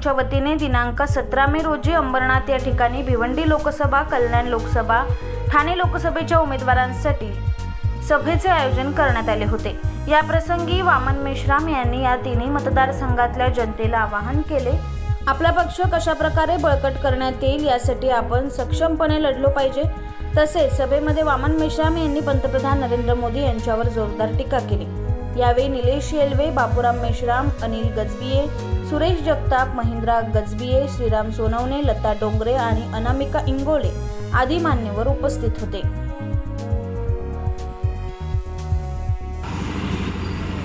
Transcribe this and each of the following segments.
यांच्या वतीने दिनांक सतरा मे रोजी अंबरनाथ या ठिकाणी भिवंडी लोकसभा कल्याण लोकसभा ठाणे लोकसभेच्या उमेदवारांसाठी सभेचे आयोजन करण्यात आले होते. या प्रसंगी वामन मेश्राम यांनी या तिन्ही मतदारसंघातल्या जनतेला आवाहन केले. आपला पक्ष कशा प्रकारे बळकट करण्यात येईल यासाठी आपण सक्षमपणे लढलो पाहिजे. तसेच सभेमध्ये वामन मेश्राम यांनी पंतप्रधान नरेंद्र मोदी यांच्यावर जोरदार टीका केली. यावेळी निलेश येलवे बापूराम मेश्राम अनिल गजबिये सुरेश जगताप महिंद्रा गजबिये श्रीराम सोनवणे लता डोंगरे आणि अनामिका इंगोले आदी मान्यवर उपस्थित होते.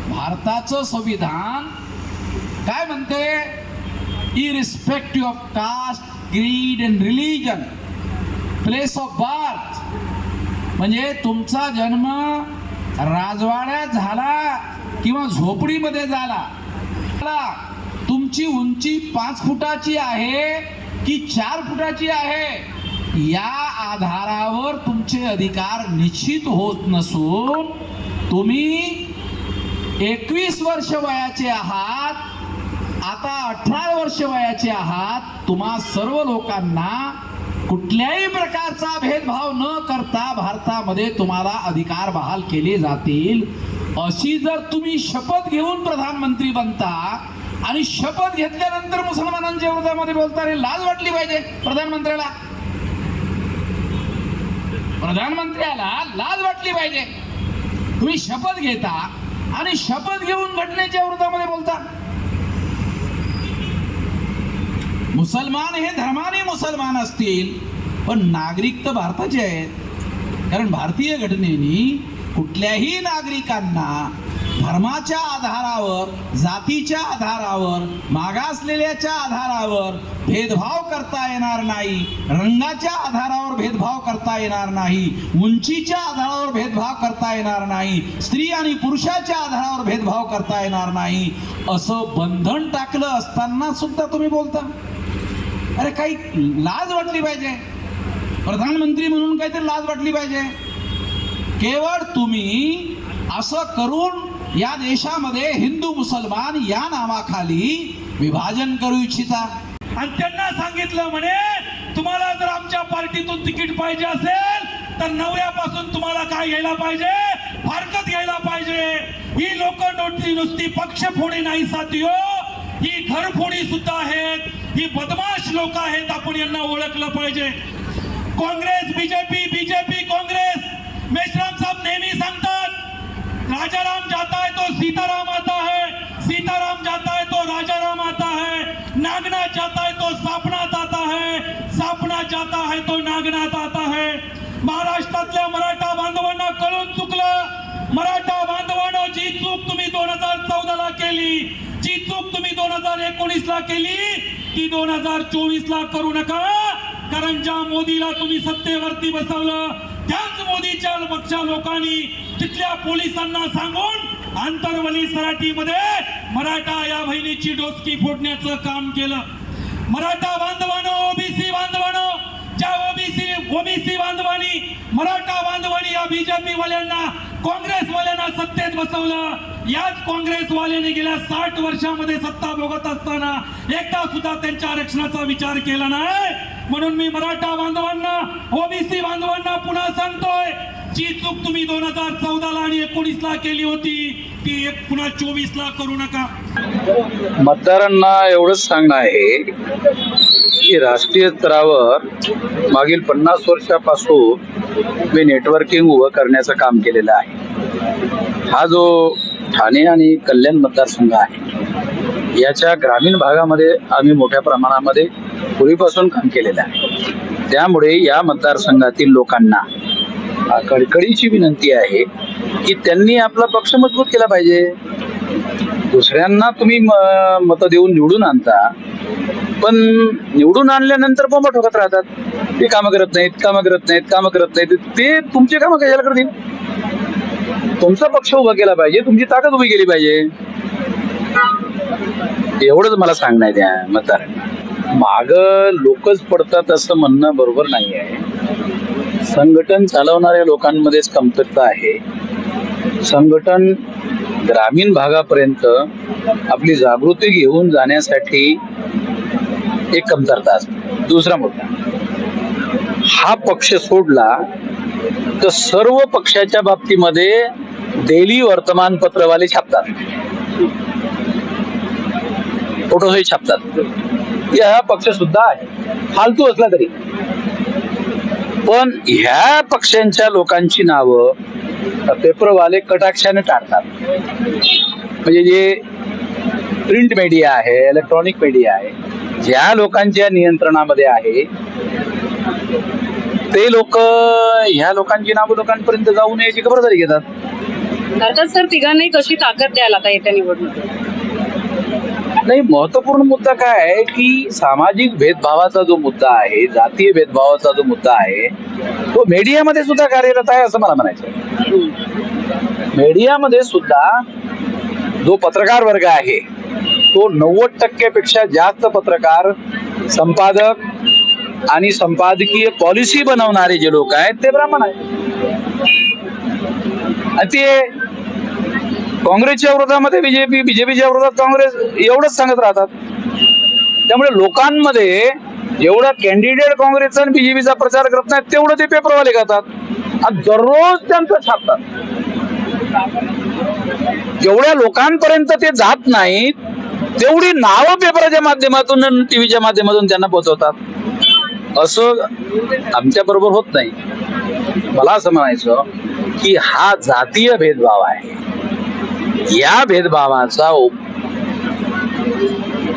भारताचं संविधान काय म्हणते? Irrespective of caste creed and religion place of birth म्हणजे तुमचा जन्म राजवाड्यात झाला किंवा झोपडीमध्ये झाला तुमची उंची पाच फुटाची आहे की चार फुटाची आहे या आधारावर तुमचे अधिकार निश्चित होत नसून तुम्ही एकवीस वर्ष वयाचे आहात आता अठरा वर्ष वयाचे आहात तुम्हा सर्व लोकांना कुठल्याही प्रकारचा भेदभाव न करता भारतामध्ये तुम्हाला अधिकार बहाल केले जातील. अशी जर तुम्ही शपथ घेऊन प्रधानमंत्री बनता आणि शपथ घेतल्यानंतर मुसलमानांच्या विरोधामध्ये बोलता रे लाज वाटली पाहिजे प्रधानमंत्र्याला. प्रधानमंत्र्याला लाज वाटली पाहिजे. तुम्ही शपथ घेता आणि शपथ घेऊन घटनेच्या विरोधामध्ये बोलता. मुसलमान हे धर्माने मुसलमान असतील पण नागरिक तर भारताचे आहेत. कारण भारतीय घटनेने कुठल्याही नागरिकांना धर्माच्या आधारावर जातीच्या आधारावर मागासलेल्याच्या आधारावर भेदभाव करता येणार नाही. रंगाच्या आधारावर भेदभाव करता येणार नाही. उंचीच्या आधारावर भेदभाव करता येणार नाही. स्त्री आणि पुरुषाच्या आधारावर भेदभाव करता येणार नाही. असं बंधन टाकलं असताना सुद्धा तुम्ही बोलता. अरे काही लाज वाटली पाहिजे. प्रधानमंत्री म्हणून काहीतरी लाज वाटली पाहिजे. केवळ तुम्ही असं करून या देशामध्ये हिंदू मुसलमान या नावाखाली विभाजन करू इच्छिता. आणि त्यांना सांगितलं म्हणे तुम्हाला जर आमच्या पार्टीतून तिकीट पाहिजे असेल तर नवऱ्यापासून तुम्हाला काय घ्यायला पाहिजे? फारकत घ्यायला पाहिजे. ही लोक नोटली नुसती पक्षफोडी नाही साथियो ही घरफोडी सुद्धा आहेत ही बदमाश लोक आहेत आपण यांना ओळखलं पाहिजे. Congress BJP BJP Congress. Meshram साहेब नेहमी सांगतात राजाराम जाता है तो सीताराम आता है सीताराम जाता है तो राजाराम आता है नागनाथ जाता है तो सापनाथ आता है सापनाथ जाता है तो नागनाथ आता है महाराष्ट्रातल्या मराठा बांधवांना कळून चुकलं मराठा बांधवांची जी चूक तुम्ही दोन हजार चौदा ला केली जी चूक तुम्ही दोन हजार एकोणीस ला केली ती दोन हजार चोवीस ला करू नका. कारण ज्या मोदीला तुम्ही सत्तेवरती बसवलं त्याच मोदीच्या पक्षा लोकांनी तिथल्या पोलिसांना सांगून आंतरवली सराटीमध्ये मराठा या बहिणीची डोसकी फोडण्याचं काम केलं. मराठा बांधवानो ओबीसी बांधवानो ओबीसी ओबीसी बांधवांनी मराठा बांधवांनी या बीजेपी वाल्यांना काँग्रेस वाल्यांना सत्तेत बसवलं. याच काँग्रेस वाल्याने गेल्या साठ वर्षामध्ये सत्ता भोगत असताना एकदा सुद्धा त्यांच्या आरक्षणाचा विचार केला नाही. म्हणून मी मराठा बांधवांना ओबीसी बांधवांना पुन्हा सांगतोय जी चूक तुम्ही दोन हजार चौदा ला आणि एकोणीस ला केली होती ती एक पुन्हा चोवीस ला करू नका. मतदारांना एवढंच सांगणं आहे की राष्ट्रीय स्तरावर मागील पन्नास वर्षापासून मी नेटवर्किंग उभं करण्याचं काम केलेलं आहे. हा जो ठाणे आणि कल्याण मतदारसंघ आहे याच्या ग्रामीण भागामध्ये आम्ही मोठ्या प्रमाणामध्ये पूर्वीपासून काम केलेलं आहे. त्यामुळे या मतदारसंघातील लोकांना कडकडीची विनंती आहे की त्यांनी आपला पक्ष मजबूत केला पाहिजे. दुसऱ्यांना तुम्ही म- मतं देऊन निवडून आणता पण निवडून आणल्यानंतर बोंबा ठोकत राहतात. ते कामं करत नाहीत कामं करत नाहीत कामं करत नाहीत. ते तुमचे कामं कशाला करतील? तुमचा पक्ष उभा केला पाहिजे तुमची ताकद उभी केली पाहिजे. एवढंच मला सांगणं आहे त्या मतदारांना. माग लोकच पडतात असं म्हणणं बरोबर नाही आहे संघटन चालवणाऱ्या लोकांमध्येच कमतरता आहे. संघटन ग्रामीण भागापर्यंत आपली जागृती घेऊन जाण्यासाठी एक कमतरता असते. दुसरा मुद्दा हा पक्ष सोडला तर सर्व पक्षाच्या बाबतीमध्ये डेली वर्तमानपत्रवाले छापतात. फोटोही छापतात. हा पक्ष सुद्धा आहे. फालतू असला तरी. पण ह्या पक्षांच्या लोकांची नावं पेपरवाले कटाक्षाने टाळतात म्हणजे जे प्रिंट मीडिया आहे इलेक्ट्रॉनिक मीडिया आहे ज्या लोकांच्या नियंत्रणामध्ये आहे ते लोक ह्या लोकांची नावं लोकांपर्यंत जाऊ नये याची खबरदारी घेतात. अर्थात सर तिघांनाही कशी ताकद द्यायला आता येत्या निवडणुकीत? नाही महत्त्वपूर्ण मुद्दा काय आहे की सामाजिक भेदभावाचा जो मुद्दा आहे जातीय भेदभावाचा जो मुद्दा आहे तो मीडियामध्ये सुद्धा कार्यरत आहे असं मला म्हणायचं आहे. मीडियामध्ये सुद्धा जो पत्रकार वर्ग आहे तो नव्वद टक्क्यापेक्षा जास्त पत्रकार संपादक आणि संपादकीय पॉलिसी बनवणारे जे लोक आहेत ते ब्राह्मण आहेत आणि ते काँग्रेसच्या विरोधामध्ये बीजेपी बीजेपीच्या विरोधात काँग्रेस एवढंच सांगत राहतात. त्यामुळे लोकांमध्ये जेवढा कॅन्डिडेट काँग्रेसचा आणि बीजेपीचा प्रचार करत नाहीत तेवढं ते पेपरवाले करतात. आणि दररोज त्यांचं छापतात. जेवढ्या लोकांपर्यंत ते जात नाहीत तेवढी नावं पेपराच्या माध्यमातून टीव्हीच्या माध्यमातून त्यांना पोहोचवतात असं आमच्या बरोबर होत नाही. मला असं म्हणायचं की हा जातीय भेदभाव आहे. या भेदभावाचा उप-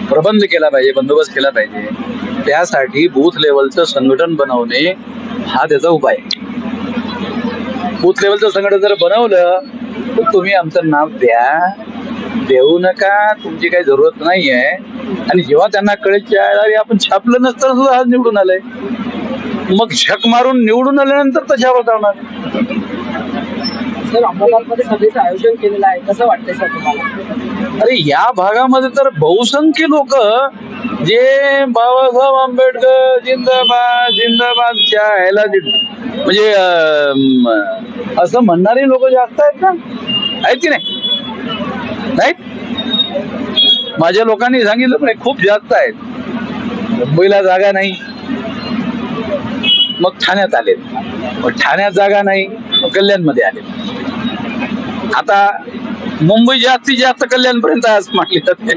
प्रबंध केला पाहिजे बंदोबस्त केला पाहिजे. त्यासाठी बूथ लेवलचं संघटन बनवणे हा त्याचा उपाय बूथ लेवलचं संघटन जर बनवलं तर तुम्ही आमचं नाव द्या. देऊ नका तुमची काही जरूरत नाही आहे आणि जेव्हा त्यांना कळेल की आपण छापलं नसताना सुद्धा आज निवडून आलंय. मग झक मारून निवडून आल्यानंतर तर जाणार सर अहमदाबादमध्ये सभेचं आयोजन केलेलं आहे. कसं वाटतंय सर तुम्हाला? अरे या भागामध्ये तर बहुसंख्य लोक जे बाबासाहेब आंबेडकर जिंदाबाद जिंदाबादच्या ह्याला म्हणजे असं म्हणणारे लोक जास्त आहेत ना? आहेत की नाही? नाहीत माझ्या लोकांनी सांगितलं पण खूप जास्त आहेत. मुंबईला जागा नाही. मग ठाण्यात आले मग ठाण्यात जागा नाही. कल्याणमध्ये आले. आता मुंबई जास्तीत जास्त कल्याणपर्यंत आज म्हटले जाते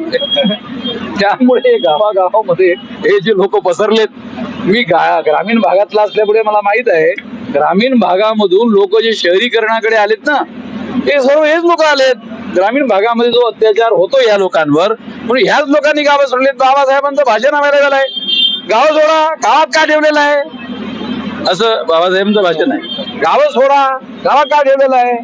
त्यामुळे गावागावामध्ये हे जे लोक पसरलेत मी ग्रामीण भागातला असल्यामुळे मला माहीत आहे ग्रामीण भागामधून लोक जे शहरीकरणाकडे आलेत ना हे सर्व हेच लोक आलेत. ग्रामीण भागामध्ये जो अत्याचार होतो या लोकांवर म्हणून ह्याच लोकांनी गावं सोडलेत. बाबासाहेबांचं भाषण आम्हाला झालंय. गाव सोडा गावात का ठेवलेलं आहे? असं बाबासाहेबांचं भाषण आहे. गावं सोडा. गावात का ठेवलेलं आहे?